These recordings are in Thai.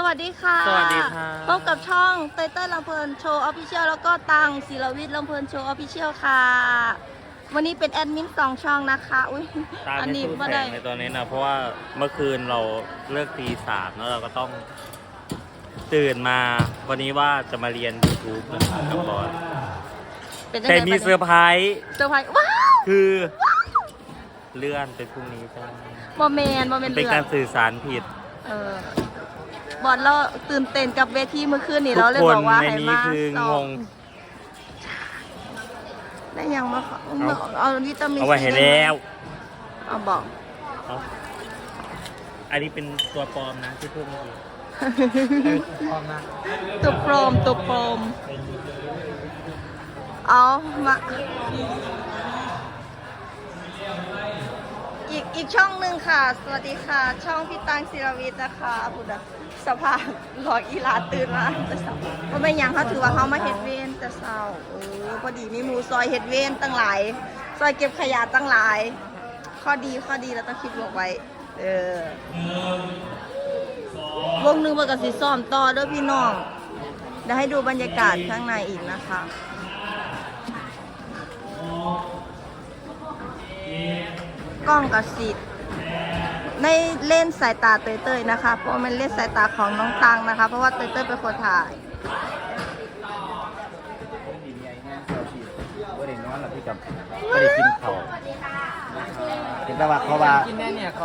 สวัสดีค่ะ สวัสดีค่ะ พบกับช่องเต้ยเต้ยลำเพลินโชว์ออฟฟิเชียลแล้วก็ตังศิลวิทย์ลำเพลินโชว์ออฟฟิเชียลค่ะ วันนี้เป็นแอดมินสองช่องนะคะ อุ้ยตามอัไม่นี้สู้มาแสได้งในตอนนี้นะเพราะว่าเมื่อคืนเราเลิกตีสามแล้วเราก็ต้องตื่นมาวันนี้ว่าจะมาเรียน YouTube นะครับกับบอสเป็นยังแต่ไงมีเซอร์ไพรส์เซอร์ไพรส์ว้าวคือเลื่อนเป็นพรุ่งนี้จ้าบอแมนบอแมนเป็นเลือการดสื่อสารผิด เออ บอลเราตื่นเต้นกับเวทีเมื่อคืนนี้ทุเรากเลยคนบอกว่าในให้นี้มาคือสงอบงได้ยังมาขอเอา เอาวิตามินเอาไว้ให้แล้ว เอาบอกเอาอันนี้เป็นตัวปลอมนะที่พูดเมื่อกี้ตัวโปรมตัวโปรมเอามา อีกอีกช่องหนึ่งค่ะ สวัสดีค่ะ ช่องพี่ตังศิรวิทย์นะคะพุทธสภาพหลอกอีหลาตื่นมาแต่เช้าเพราะไม่ยังเขาถือว่าเขามาเฮ็ดเวนแต่เศร้าเออพอดีมีหมูซอยเฮ็ดเวนตั้งหลาย ซอยเก็บขยะตั้งหลาย ข้อดีข้อดีเราต้องคิดบวกไว้ เออวงหนึ่งมันก็สิซ้อมต่อด้อพี่น้องเดี๋ยวให้ดูบรรยากาศข้างในอีกนะคะ กล้องกับสิทธิ์ในเล่นสายตาเต้ยๆนะคะ เพราะว่ามันเล่นสายตาของน้องตังนะคะ เพราะว่าเต้ยๆเป็นคนถ่ายก็ได้นอนแล้วพี่กับก็ได้กินข้าวเห็นแต่ว่าเขาว่า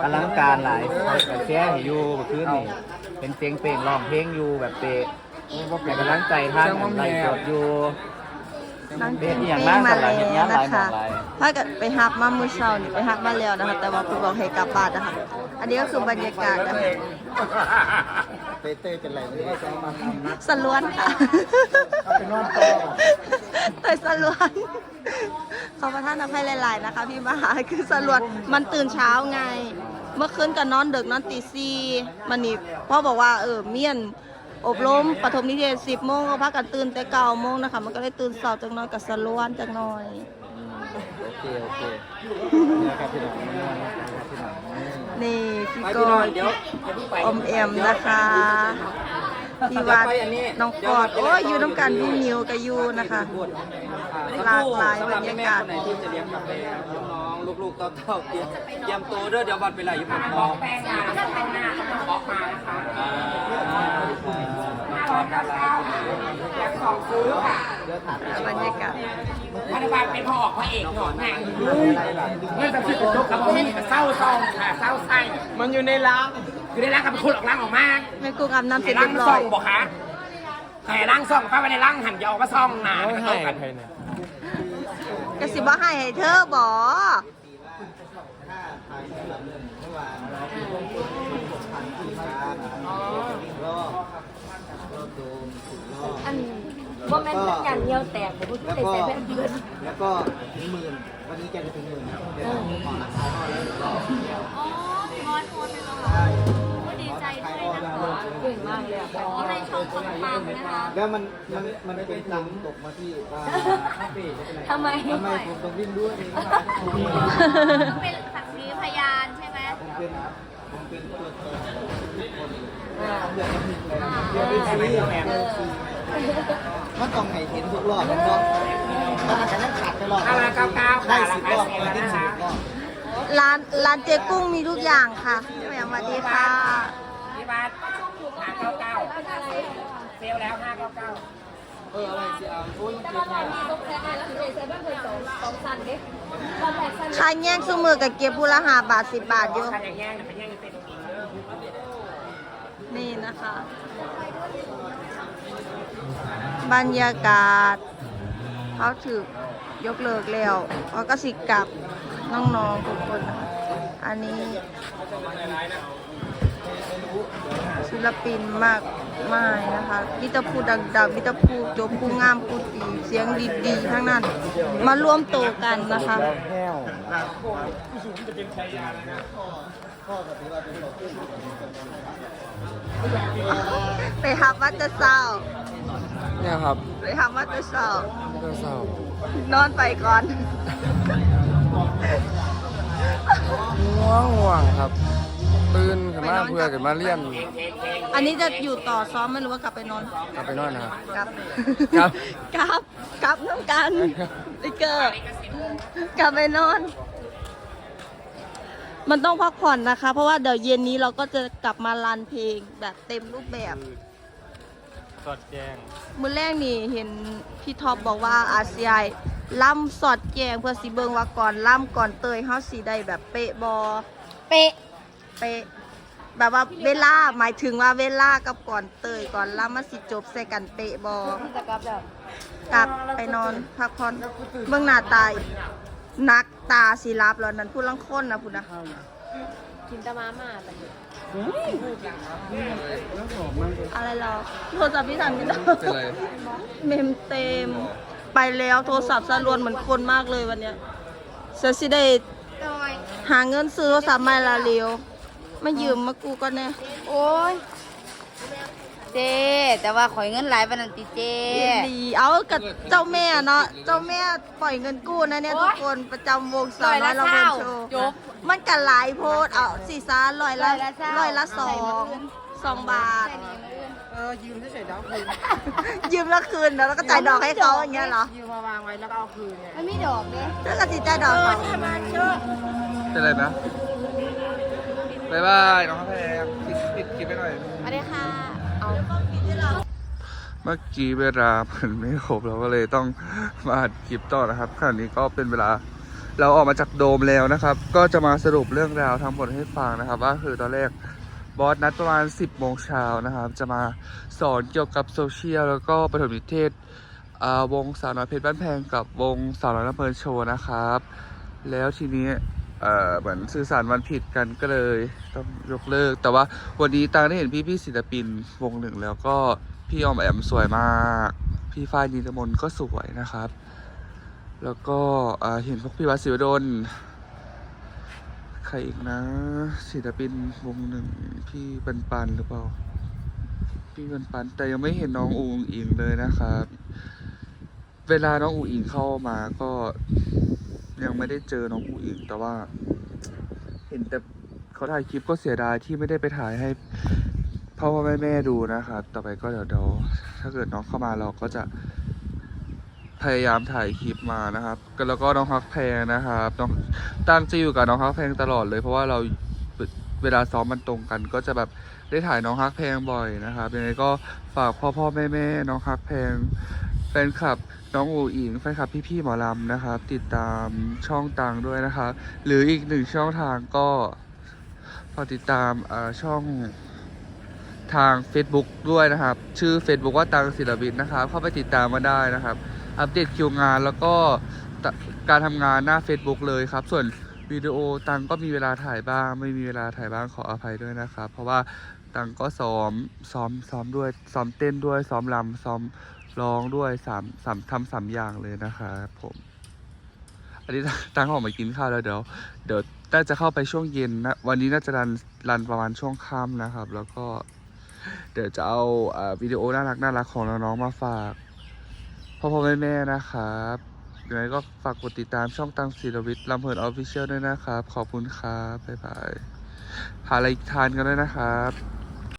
อลังการหลายเขาก็แชร์ให้อยู่เมื่อคืนนี่เป็นเสียงเพลงร้องเพลงอยู่แบบเตะแต่กำลังใจท่านไล่สดอยู่ นั่งเป็กินนอหย่างปิ้นั้งนมาสำหรับแล้เห็นงานวหลานะยหมอคะงหลายถ้าเกิดไปฮับมามือเช้านี่ไปฮับมาแล้วนะคะ แต่ว่าคุณบอกให้กลับบ้านนะคะ อันนี้ก็คือบรรยากาศนะคะเต้เต้เป็นไรไม่ได้ซ้อมมาทำนะสล้วนค่ะเอาไปนอนต่อเตยสล้วนขอประทานอภัยหลาย ๆ นะคะ พี่มหาคือสล้วนมันตื่นเช้าไง เมื่อคืนก็นอนดึกนอนตีสี่มันนี่พ่อบอกว่าเออเมียน อบรมปฐมนิเทศสิบโมงก็พักกันตื่นแต่เก้าโมงนะคะ มันก็เลยตื่นสอบจังน้อยกับสล้วนจังน้อยโอเคโอเคเนี่ยครับพี่น้องเนี่ยครับพี่น้องนี่พี่โกยอมเอ็มนะคะพี่วัดน้องกอดโอ้ยอยู่น้ำกันพี่นิวกับยูนะคะ หลากหลายบรรยากาศสำหรับแม่ๆคนไหนที่จะเลี้ยงกาแฟน้องๆลูกๆเต้าๆเตรียมเตรียมตัวเด้อเดี๋ยววันเป็นไรอยู่ผมบอก แป้งมาก็ทำหน้าบอกมานะคะ บรรยากาศพันธบัตรเป็นพอออกพระเอกหนอนแม่งเมื่อจะพิจารณากับเห็นเศร้าซองค่ะเศร้าไส้มันอยู่ในล้างคือในล้างกับเป็นคนออกล้างออกมาแม่กุ้งอาบน้ำเสให้ร็จล้างมาเรียบร้ซออยงบอกคะให้ล้างซองป้าไปในล้างหันจะออกมาซองหนาให้กันกระสิบว่าให้ให้เธอบ่อัน ว่าแม่นอย่างเดียวแตกผมพูดแล้วได้ก็ใส่แว่นเพื่อนแล้วก็ถึงหมื่นวันนี้แกจะถึงหมื่นเดี๋ยวผมขอราคาเท่าไหร่ก็อ๋อมอสโอนไปแล้วเหรอก็ดีใจด้วยนะคะเก่งมากเลยอะก็ให้ช่องคนปังนะคะแล้วมันมันมันเป็นตังค์ตกมาที่ว่าทำไมทำไมผมต้องวิ่งด้วยเป็นสักขีพยานใช่ไหมผมเป็นผมเป็นตัวแทนทุกคนเดือนละหนึ่งเลยเดือนละสี่ มันต้องให้เห็นทุกรอบนะครับตอนนั้นก็ยังขาดไปรอบอะไรเก้าเก้าได้สิบรอบได้สิบรอบร้านร้านเจ๊กุ้งมีทุกอย่างค่ะแม่สวัสดีค่ะ พี่บัตรห้าเก้าเก้าเซลแล้วห้าเก้าเก้าเอออะไรสิเอาโอ้ยแต่ว่าตอนนี้ต้องแพ้แล้วคือใส่แว่นเพื่อนสองสองสันเด้ตอนแรกสันค่าแย่งซุ้มือกับเก็บผู้ละหาบาทสิบบาทอยู่ถ้าอย่างแย่งเนี่ยไปแย่งกันเต็มอีกเด้อ นี่นะคะ บรรยากาศ เขาถือยกเลิกแล้วเขาก็สิกลับน้องๆทุกคนนะคะอันนี้ ศิลปินมากมายนะคะมิตรพูดังๆมิตรพูจบผู้งามผู้ดีเสียงดีๆทั้งนั้น มาร่วมโตวกันนะคะ ไปหับวัดจะเศร้าเนี่ยครับไปหับวัดจะเศร้าก็เศร้านอนไปก่อนง่วงง่วงครับนตื่นขึ้นมาเพื่อขึ้นมาเรียนอันนี้จะอยู่ต่อซ้อมไหมหรือว่ากลับไปนอน กลับไปนอนนะครับ กลับครับ กลับกลับน้ำกันลิเกอร์กลับไปนอน มันต้องพักผ่อนนะคะ เพราะว่าเดี๋ยวเย็นนี้เราก็จะกลับมารันเพลงแบบเต็มรูปแบบสอดแจ้งมื้อแรกนี่เห็นพี่ท็อปบอกว่าอาเซียยล่ำสอดแจงเพื่อสิเบิงว่าก่อนล่ำก่อนเตยเฮาสิได้แบบเป๊ะบอเป๊ะเป๊ะแบบว่าเวลาหมายถึงว่าเวลากับก่อนเตยก่อนล่ำมันสิจบใส่กันเป๊ะบอจะกลับแล้วกลับไปนอนพักผ่อนเบื้องหน้าตาย นักตาสีรับแล้วนั่นพูดลังคนนะพูดนะกินตะมาม่าแต่อะไรหรอโทรศัพท์พี่ทันกันเป็นไรเมมเต็ม ไปแล้วโทรศัพท์สรวนเหมือนคนมากเลยวันเนี้ยเซซิได้จอยหาเงินซื้อโทรศัพท์ใหม่ละเร็วมายืมมากูก็แน่โอ้ยเจ แต่ว่าขอยเงินหลายปานนันติเจ ดีเอากับเจ้าแม่เนาะเจ้าแม่ปล่อยเงินกู้นะเนี่ยทุกคนประจำวงสาวน้อยเราเป็นโชว์จบมันกันหลายโพสต์เอาสี่ซาร้อยละร้อยละเศร้าร้อยละสองสองบาท เออยืมเฉยๆแล้วคืนยืมแล้วคืนแล้วก็จ่ายดอกให้เขาอย่างเงี้ยเหรอยืมมาวางไว้แล้วก็เอาคืนไงมันมีดอกเด้แล้วก็สิจ่ายดอกเขาเป็นไรนะบายบายน้องแพงปิดปิดคลิปไปหน่อย มาได้ค่ะ เอา เมื่อกี้เวลามันไม่ครบเราก็เลยต้องมาอัดคลิปต่อนะครับขณะนี้ก็เป็นเวลาเราออกมาจากโดมแล้วนะครับ ก็จะมาสรุปเรื่องราวทั้งหมดให้ฟังนะครับ ว่าคือตอนแรกบอสนัดประมาณ 10โมงเช้านะครับ จะมาสอนเกี่ยวกับโซเชียลแล้วก็ประถมนิเทศวงสาวน้อยเพชรบ้านแพงกับวงสาวน้อยลำเพลินโชว์นะครับ แล้วทีนี้เหมือนสื่อสารวันผิดกันก็เลยต้องยกเลิก แต่ว่าวันนี้ตังได้เห็นพี่พี่ๆศิลปินวงหนึ่งแล้วก็ พี่ออมแอมสวยมาก พี่ฝ้ายนิรมนก็สวยนะครับ แล้วก็เห็นพวกพี่วัดศิวดลใครอีกนะศิลปินวงหนึ่งพี่ปันปันหรือเปล่า พี่ปันปันแต่ยังไม่เห็นน้องอูงอิงเลยนะครับ เวลาน้องอูอิงเข้ามาก็ยังไม่ได้เจอน้องอูอิงแต่ว่า เห็นแต่เขาถ่ายคลิปก็เสียดายที่ไม่ได้ไปถ่ายให้ พ่อพ่อแม่แม่ดูนะครับ ต่อไปก็เดี๋ยวเดี๋ยวถ้าเกิดน้องเข้ามาเราก็จะพยายามถ่ายคลิปมานะครับแล้วก็น้องฮักแพงนะครับน้องตั้งจะอยู่กับน้องฮักแพงตลอดเลย เพราะว่าเราเวลาซ้อมมันตรงกัน ก็จะแบบได้ถ่ายน้องฮักแพงบ่อยนะครับยังไงก็ฝากพ่อพ่อแม่แม่น้องฮักแพงแฟนคลับน้องอูอิงแฟนคลับพี่ๆหมอลำนะครับ ติดตามช่องตังด้วยนะครับหรืออีกหนึ่งช่องทางก็ฝากติดตามช่อง ทาง Facebook ด้วยนะครับ ชื่อ Facebook ว่าตังศิลปินนะครับ เข้าไปติดตามมาได้นะครับ อัปเดตคิวงานแล้วก็การทำงานหน้า Facebook เลยครับ ส่วนวิดีโอตังก็มีเวลาถ่ายบ้าง ไม่มีเวลาถ่ายบ้างขออภัยด้วยนะครับ เพราะว่าตังก็ซ้อมซ้อมซ้อมด้วยซ้อมเต้นด้วยซ้อมรำซ้อมร้องด้วยสามสามทำสามอย่างเลยนะครับผมอันนี้ตังออกมากินข้าวแล้วเดี๋ยวเดี๋ยวน่าจะเข้าไปช่วงเย็นนะวันนี้น่าจะรันรันประมาณช่วงค่ำนะครับ แล้วก็ เดี๋ยวจะเอาอวิดีโอน่ารักน่ารักของน้องๆมาฝากพ่อพ่อแม่แม่ๆนะครับยังไงก็ฝากกดติดตามช่องตังศิลวิทย์ลำเพลินออฟฟิเชียลด้วยนะครับ ขอบคุณครับบ๊ายบายหาอะไรทานกันด้วยนะครับ